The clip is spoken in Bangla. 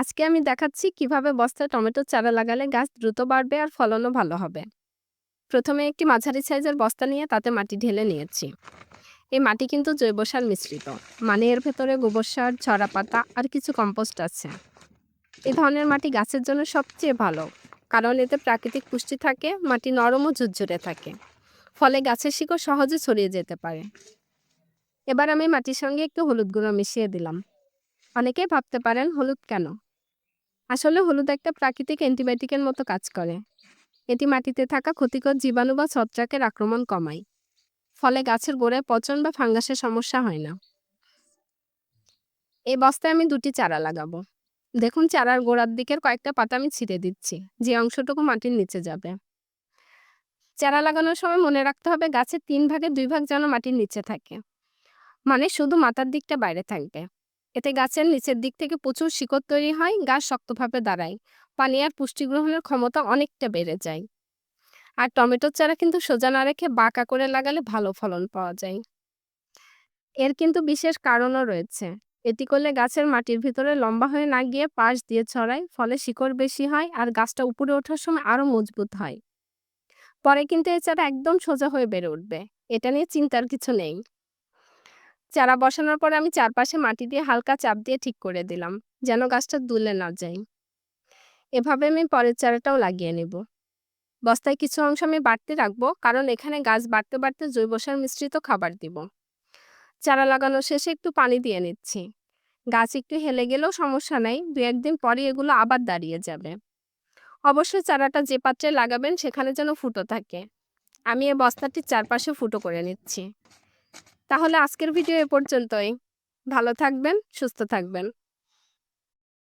আজকে আমি দেখাচ্ছি কীভাবে বস্তায় টমেটোর চারা লাগালে গাছ দ্রুত বাড়বে আর ফলনও ভালো হবে। প্রথমে একটি মাঝারি সাইজের বস্তা নিয়ে তাতে মাটি ঢেলে নিয়েছি। এই মাটি কিন্তু জৈব সার মিশ্রিত মানে এর ভেতরে গোবর সার, ছড়া পাতা আর কিছু কম্পোস্ট আছে। এই ধরনের মাটি গাছের জন্য সবচেয়ে ভালো, কারণ এতে প্রাকৃতিক পুষ্টি থাকে, মাটি নরম ও ঝুরঝুরে থাকে, ফলে গাছের শিকড় সহজে ছড়িয়ে যেতে পারে। এবার আমি মাটির সঙ্গে একটু হলুদ গুঁড়ো মিশিয়ে দিলাম। অনেকেই ভাবতে পারেন, হলুদ কেন? আসলে হলুদ একটা প্রাকৃতিক অ্যান্টিবায়োটিকের মতো কাজ করে। এটি মাটিতে থাকা ক্ষতিকর জীবাণু বা ছত্রাকের আক্রমণ কমায়। ফলে গাছের গোড়ায় পচন বা ফাঙ্গাসের সমস্যা হয় না। এই বস্তায় আমি দুটি চারা লাগাবো। দেখুন, চারার গোড়ার দিকের কয়েকটা পাতা আমি ছিঁড়ে দিচ্ছি, যে অংশটুকু মাটির নিচে যাবে। চারা লাগানোর সময় মনে রাখতে হবে গাছের তিন ভাগের দুই ভাগ যেন মাটির নিচে থাকে। মানে শুধু মাথার দিকটা বাইরে থাকবে। এতে গাছের নিচের দিক থেকে প্রচুর শিকড় তৈরি হয় গাছ শক্তভাবে দাঁড়ায়। পানি আর পুষ্টি গ্রহণের ক্ষমতা অনেকটা বেড়ে যায়। আর টমেটোর চারা কিন্তু সোজা না রেখে বাঁকা করে লাগালে ভালো ফলন পাওয়া যায়। এর কিন্তু বিশেষ কারণও রয়েছে। এটি করলে গাছের মাটির ভিতরে লম্বা হয়ে না গিয়ে পাশ দিয়ে ছড়ায়, ফলে শিকড় বেশি হয় আর গাছটা উপরে ওঠার সময় আরও মজবুত হয়। পরে কিন্তু এ চারা একদম সোজা হয়ে বেড়ে উঠবে। এটা নিয়ে চিন্তার কিছু নেই। চারা বসানোর পর আমি চারপাশে মাটি দিয়ে হালকা চাপ দিয়ে ঠিক করে দিলাম, যেন গাছটা দুলে না যায়। এভাবে আমি পরের চারাটাও লাগিয়ে নেব। বস্তায় কিছু অংশ আমি বাড়তে রাখব, কারণ এখানে গাছ বাড়তে বাড়তে জৈব সার মিশ্রিত খাবার দিব। চারা লাগানোর শেষে একটু পানি দিয়ে নিচ্ছি। গাছ একটু হেলে গেলেও সমস্যা নেই, দু একদিন পরে এগুলো আবার দাঁড়িয়ে যাবে। অবশ্যই চারাটা যে পাত্রে লাগাবেন সেখানে যেন ফুটো থাকে। আমি এই বস্তাটির চারপাশে ফুটো করে নিচ্ছি। তাহলে আজকের ভিডিও এ পর্যন্তই। ভালো থাকবেন সুস্থ থাকবেন।